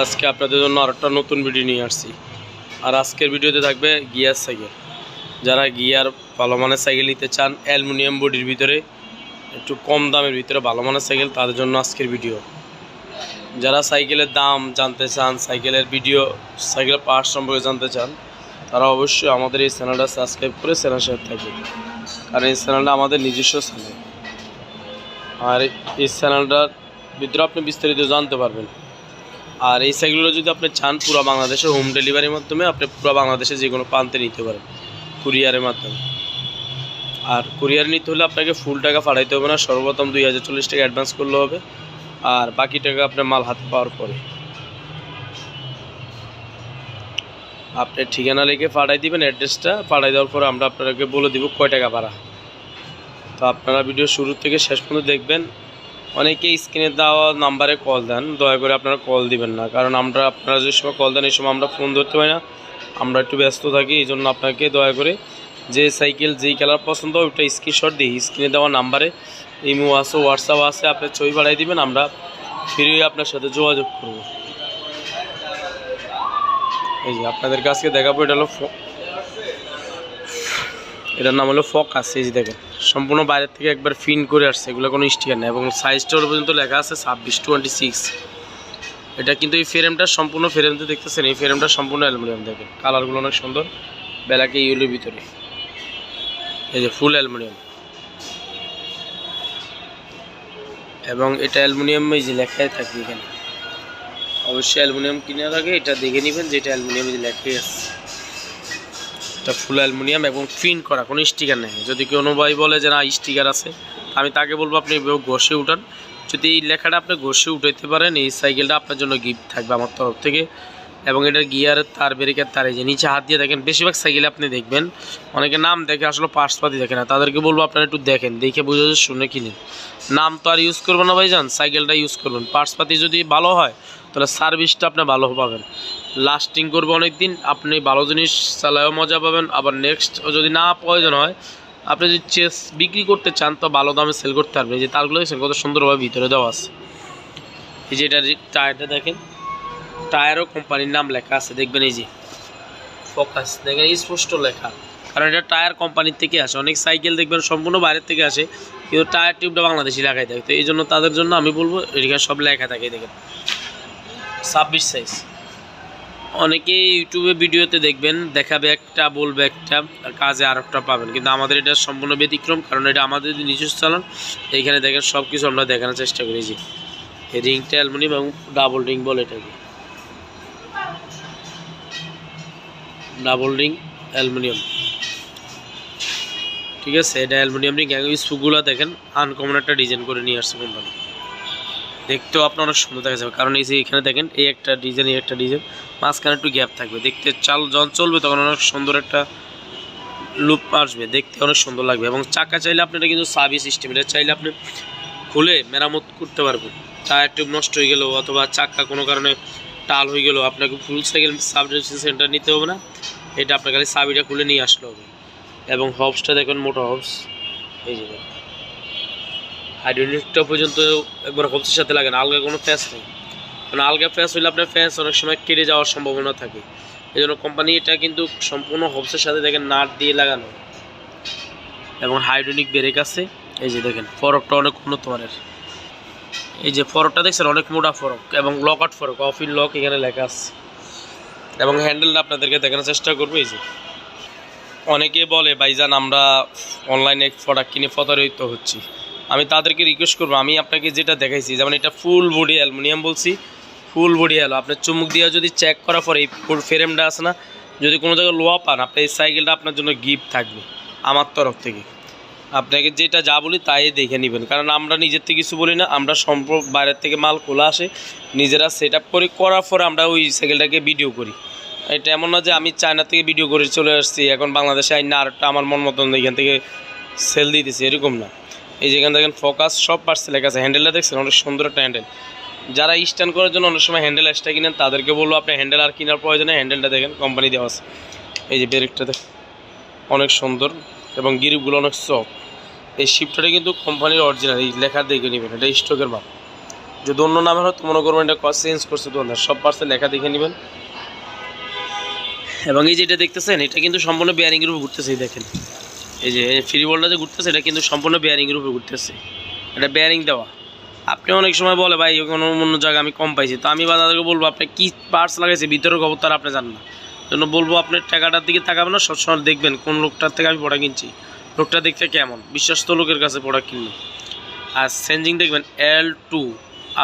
আজকে আপনাদের জন্য আরেকটা নতুন ভিডিও নিয়ে আসছি। আর আজকের ভিডিওতে থাকবে গিয়ার সাইকেল। যারা গিয়ার ভালো মানের সাইকেল নিতে চান, অ্যালুমিনিয়াম বডির ভিতরে, একটু কম দামের ভিতরে ভালো মানের সাইকেল, তাদের জন্য আজকের ভিডিও যারা সাইকেলের দাম জানতে চান, সাইকেলের ভিডিও সাইকেলের পার্টস সম্পর্কে জানতে চান, তারা অবশ্যই আমাদের এই চ্যানেলটা সাবস্ক্রাইব করে চ্যানেল সাথে থাকবে কারণ এই চ্যানেলটা আমাদের নিজস্ব চ্যানেল আর এই চ্যানেলটার ভিতরে আপনি বিস্তারিত জানতে পারবেন। আর এই সাইকেলগুলো যদি আপনি চান পুরো বাংলাদেশে হোম ডেলিভারির মাধ্যমে, আপনি পুরো বাংলাদেশে যে কোনো প্রান্তে নিতে পারেন কুরিয়ারের মাধ্যমে। আর কুরিয়ার নিতে হলে আপনাকে ফুল টাকা পাঠাইতে হবে না, সর্বপ্রথম দুই হাজার চল্লিশ টাকা অ্যাডভান্স করলে হবে, আর বাকি টাকা আপনার মাল হাতে পাওয়ার পরে। আপনি ঠিকানা লিখে পাঠাই দিবেন অ্যাড্রেসটা পাঠাই দেওয়ার পরে আমরা আপনাকে বলে দিব কয় টাকা ভাড়া। তো আপনারা ভিডিও শুরু থেকে শেষ পর্যন্ত দেখবেন অনেকে স্ক্রিনে দেওয়া নাম্বারে কল দেন, দয়া করে আপনারা কল দিবেন না। কারণ আমরা, আপনারা যে সময় কল দেন, এই সময় আমরা ফোন ধরতে পারি না। আমরা একটু ব্যস্ত থাকি, এই জন্য আপনাকে দয়া করে যে সাইকেল, যেই কালার পছন্দ হয়, ওইটা স্ক্রিনশট দিই স্ক্রিনে দেওয়া নাম্বারে ইমো আছে হোয়াটসঅ্যাপ আছে, আপনি ছবি পাঠাই দিবেন, আমরা ফিরে আপনার সাথে যোগাযোগ করব। এই যে আপনাদেরকে আজকে দেখাবো, এটা হলো এটার নাম হলো ফকাস, এই যে দেখেন। সম্পূর্ণ বাইরের থেকে একবার ফিন করে আসছে, এগুলো কোনো স্টিকার নেই এবং সাইজটা ওর পর্যন্ত লেখা আছে ছাব্বিশ টোয়েন্টি সিক্স এটা কিন্তু এই ফ্রেমটা সম্পূর্ণ ফ্রেমটা দেখতেছেন, এই ফ্রেমটা সম্পূর্ণ অ্যালুমিনিয়াম দেখেন কালারগুলো অনেক সুন্দর, বেলাকে ইউলোর ভিতরে। এই যে ফুল অ্যালুমিনিয়াম। এবং এটা অ্যালুমিনিয়াম এই যে লেখাই থাকে এখানে। অবশ্যই অ্যালুমিনিয়াম কেনার আগে এটা দেখে নেবেন যে এটা অ্যালুমিনিয়াম যে লেখাই আছে। এটা ফুল অ্যালুমিনিয়াম এবং প্রিন্ট করা, কোনো স্টিকার নেই। যদি কোনো ভাই বলে যে না স্টিকার আছে আমি তাকে বলব আপনি ঘষে উঠান। যদি এই লেখাটা আপনি ঘষে উঠাইতে পারেন, এই সাইকেলটা আপনার জন্য গিফট থাকবে আমার তরফ থেকে। এবং এটার গিয়ারের তার ব্রেকের তার এই যে নিচে হাত দিয়ে দেখেন, বেশিরভাগ সাইকেলে আপনি দেখবেন। অনেকে নাম দেখে আসলে পার্টসপাতি দেখে না। তাদেরকে বলব আপনারা একটু দেখেন, দেখে বুঝে শুনে কিনেন নাম তো আর ইউজ করবেন না ভাইজান সাইকেলটা ইউজ করবেন। পার্টসপাতি যদি ভালো হয়, তাহলে সার্ভিসটা আপনি ভালো পাবেন। লাস্টিং করবে অনেক দিন আপনি ভালো জিনিস চালায়ও মজা পাবেন। আবার নেক্সট যদি না প্রয়োজন হয়, আপনি যদি চেস বিক্রি করতে চান, তো ভালো দামে সেল করতে পারবেন। এই যে তারগুলো দেখছেন কত সুন্দরভাবে ভিতরে দেওয়া আছে। এই যে এটা টায়ারটা দেখেন। টায়ারও কোম্পানির নাম লেখা আছে, দেখবেন এই যে, ফোকাস, দেখেন স্পষ্ট লেখা। কারণ এটা টায়ার কোম্পানির থেকে আসে, অনেক সাইকেল দেখবেন সম্পূর্ণ বাইরের থেকে আসে, কিন্তু টায়ার টিউবটা বাংলাদেশি লেখাই থাকে। তো এই জন্য তাদের জন্য আমি বলব এখানে সব লেখা থাকে, দেখেন। ছাব্বিশ সাইজ অনেকে ইউটিউবে ভিডিওতে দেখবেন, দেখাবে একটা, বলবে একটা কাজে আর একটা পাবেন। কিন্তু আমাদের এটা সম্পূর্ণ ব্যতিক্রম, কারণ এটা আমাদের নিজস্ব চালান, এইখানে দেখেন সব কিছু আমরা দেখানোর চেষ্টা করি যে, এই রিংটা অ্যালমোনিয়াম এবং ডাবল রিং বল এটাকে। Double ring aluminium. ঠিক আছে, এটা অ্যালুমিনিয়াম রিং। স্পুকগুলো দেখেন, আনকমন একটা ডিজাইন করে নিয়ে আসছে কোম্পানি দেখতেও আপনার অনেক সুন্দর দেখা যাবে। কারণ এই যে এখানে দেখেন, এই একটা ডিজাইন, এই একটা ডিজাইন, মাঝখানে একটু গ্যাপ থাকবে। দেখতে চাল যখন চলবে তখন অনেক সুন্দর একটা লুপ আসবে। দেখতে অনেক সুন্দর লাগবে। এবং চাকা চাইলে আপনি এটা কিন্তু সাবি সিস্টেম এটা চাইলে আপনি খুলে মেরামত করতে পারবেন। টায়ার টিউব নষ্ট হয়ে গেলো অথবা চাকা কোনো কারণে টাল হয়ে গেলো। আপনাকে ফুল সাইকেল সাবজেকশন সেন্টার নিতে হবে না। এটা আপনার খালি সাবিটা খুলে নিয়ে আসলে হবে। এবং হবসটা দেখুন, মোটা হবস এই যে দেখুন। হাইড্রোলিকটা পর্যন্ত একবার হবসের সাথে লাগে না আলগা কোনো ফ্যাস নেই। কারণ আলগা ফ্যাস হইলে আপনার ফ্যাস অনেক সময় কেটে যাওয়ার সম্ভাবনা থাকে। এই জন্য কোম্পানি এটা কিন্তু সম্পূর্ণ হবসের সাথে দেখেন নাট দিয়ে লাগানো। এবং হাইড্রোলিক ব্রেক আছে। এই যে দেখেন ফরকটা অনেক উন্নত মানের। এই যে ফরকটা দেখছেন, অনেক মোটা ফরক এবং লক আউট ফরক, অফিল লক এখানে লেখা আছে। এবং হ্যান্ডেলটা আপনাদেরকে দেখানোর চেষ্টা করব, এই যে। অনেকে বলে, ভাইজান, আমরা অনলাইনে প্রোডাক্ট কিনে প্রতারিত হচ্ছি। আমি তাদেরকে রিকোয়েস্ট করব, আমি আপনাকে যেটা দেখাইছি, যেমন এটা ফুল বডি অ্যালুমিনিয়াম বলছি ফুল বডি অ্যালো আপনার চুমুক দিয়ে যদি চেক করার পরে এই ফুল ফ্রেমটা আসে না, যদি কোনো জায়গায় লোয়া পান, আপনার এই সাইকেলটা আপনার জন্য গিফট থাকবে, আমার তরফ থেকে। আপনাকে যেটা যা বলি তাই দেখে নেবেন। কারণ আমরা নিজের থেকে কিছু বলি না, আমরা সম্পর্ক বাইরের থেকে মাল খোলা আসে, নিজেরা সেট আপ করি, করার পরে আমরা ওই সাইকেলটাকে ভিডিও করি। এটা এমন না যে আমি চায়না থেকে ভিডিও করে চলে আসছি, এখন বাংলাদেশে আইন না আরেকটা আমার মন মতন এখান থেকে সেল দিতেছি, এরকম না। এই যেখানে দেখেন ফোকাস সব পার্সে লেখা আছে। হ্যান্ডেলটা দেখছেন? অনেক সুন্দর একটা হ্যান্ডেল যারা স্ট্যান্ড করার জন্য অনেক সময় হ্যান্ডেল এক্সট্রা কিনেন, তাদেরকে বলব, আপনি হ্যান্ডেল আর কেনার প্রয়োজনে হ্যান্ডেলটা দেখেন কোম্পানি দেওয়া আছে। এই যে ব্রেকটা দেখেন, অনেক সুন্দর। এবং গিরিপগুলো অনেক সফট এই শিফটটা কিন্তু কোম্পানির অরিজিনাল এই লেখা দেখে নেবেন, এটা স্টকের মাল। যদি অন্য নামে হয় তো মনে করবেন এটা চেঞ্জ করছে দোকানদার সব পার্সেল লেখা দেখে নেবেন। এবং এই যেটা দেখতেছেন, এটা কিন্তু সম্পূর্ণ বেয়ারিংয়ের উপর ঘুরতেছে দেখেন। এই যে ফ্রি বলটা যে ঘুরতেছে, এটা কিন্তু সম্পূর্ণ বেয়ারিংয়ের উপর ঘুরতেছে। এটা বেয়ারিং দেওয়া। আপনি অনেক সময় বলে, ভাই, কোনো অন্য জায়গায় আমি কম পাইছি। তো আমি বাজারকে বলব, আপনি কী পার্টস লাগাইছে ভিতরের খবর তার আপনি জান না। জন্য বলব আপনার টাকাটার দিকে তাকাবেন না, সবসময় দেখবেন কোন লোকটার থেকে আমি প্রোডাক্ট কিনছি। লোকটা দেখতে কেমন? বিশ্বস্ত লোকের কাছে প্রোডাক্ট কিনবেন আর সেঞ্জিং দেখবেন এল টু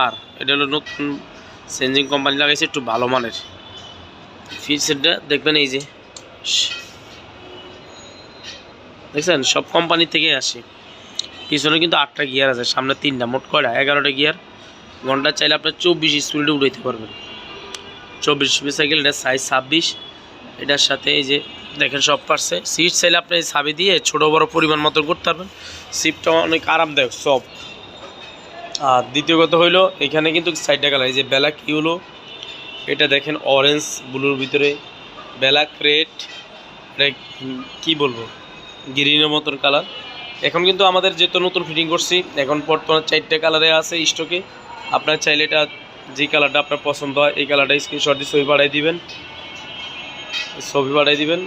আর এটা হলো নতুন সেঞ্জিং কোম্পানি লাগাইছে, একটু ভালো মানের। ফিচারটা দেখবেন এই যে। দেখছেন? সব কোম্পানি থেকে আসে। পিছনে কিন্তু আটটা গিয়ার আছে, সামনে তিনটা, মোট কয়টা? এগারোটা গিয়ার ঘণ্টা চাইলে আপনার চব্বিশ স্পিডে উঠাইতে পারবেন। চব্বিশ স্পিড সাইকেল এটা সাইজ ছাব্বিশ। এটার সাথে এই যে দেখেন সব পারছে। সিট চাইলে আপনি ছাবি দিয়ে ছোটো বড় পরিমাণ মতো করতে পারবেন। সিটটা অনেক আরামদায়ক, সব। আর দ্বিতীয় কথা হইল, এখানে কিন্তু সাইডটা কালার এই যে ব্ল্যাক, ইউলো। এটা দেখেন অরেঞ্জ ব্লুর ভিতরে। ব্ল্যাক রেড কী বলব? গ্রিনের মতন কালার এখন কিন্তু আমাদের যেহেতু নতুন ফিটিং করছি, এখন বর্তমানে চারটে কালারে আছে স্টকে আপনার চাইলে এটা যে কালারটা আপনার পছন্দ হয়, এই কালারটা স্ক্রিনশট দিয়ে ছবি পাঠাই দিবেন। ছবি পাঠাই দিবেন।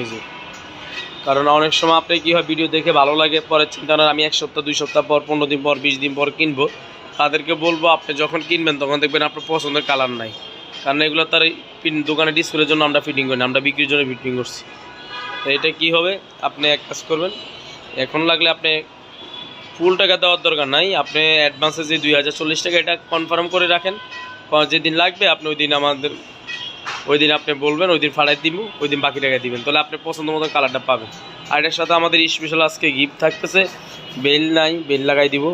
এই যে। কারণ অনেক সময় আপনি কী হয় ভিডিও দেখে ভালো লাগে পরে চিন্তা করেন আমি এক সপ্তাহ দুই সপ্তাহ পর পনেরো দিন পর বিশ দিন পর কিনবো। তাদেরকে বলব আপনি যখন কিনবেন তখন দেখবেন আপনার পছন্দের কালার নাই। কারণ এগুলো তার এই দোকানে ডিসপ্লের জন্য আমরা ফিটিং করি আমরা বিক্রির জন্য ফিটিং করছি। তো এটা কি হবে? আপনি এক কাজ করবেন এখন লাগলে আপনি ফুল টাকা দেওয়ার দরকার নাই। আপনি অ্যাডভান্সে যে দুই হাজার চল্লিশ টাকা এটা কনফার্ম করে রাখেন। যেদিন লাগবে আপনি ওই দিন আমাদের ওই দিন আপনি বলবেন, ওই দিন ফাড়াই দিব ওই দিন বাকি টাকা দিবেন। তাহলে আপনি পছন্দ মতো কালারটা পাবেন। আর এটার সাথে আমাদের স্পেশাল আজকে গিফট থাকতেছে, বেল নাই, বেল লাগাই দিব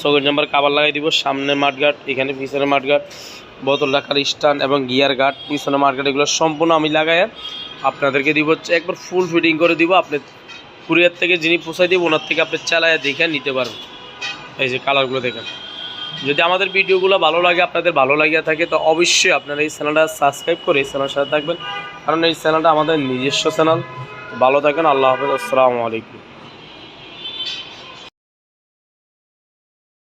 সকেট নাম্বার কাবার লাগাই দিব, সামনে মাঠগার্ড এখানে পিছনে মাঠগার্ড বোতল রাখার স্ট্যান্ড এবং গিয়ার গার্ড পিছনে মাঠগার্ড এগুলো সম্পূর্ণ আমি লাগাই আপনাদেরকে দিব হচ্ছে, একবার ফুল ফিটিং করে দিব, আপনি কুরিয়ার থেকে যিনি পোষাই দিব, ওনার থেকে আপনি চালায় দেখে নিতে পারবেন। এই যে কালারগুলো দেখেন। যদি আমাদের ভিডিওগুলো ভালো লাগে, আপনাদের ভালো লাগিয়ে থাকে, তো অবশ্যই আপনারা এই চ্যানেলটা সাবস্ক্রাইব করে এই চ্যানেলের সাথে থাকবেন। কারণ এই চ্যানেলটা আমাদের নিজস্ব চ্যানেল ভালো থাকেন, আল্লাহ হাফেজ, আসসালামু আলাইকুম।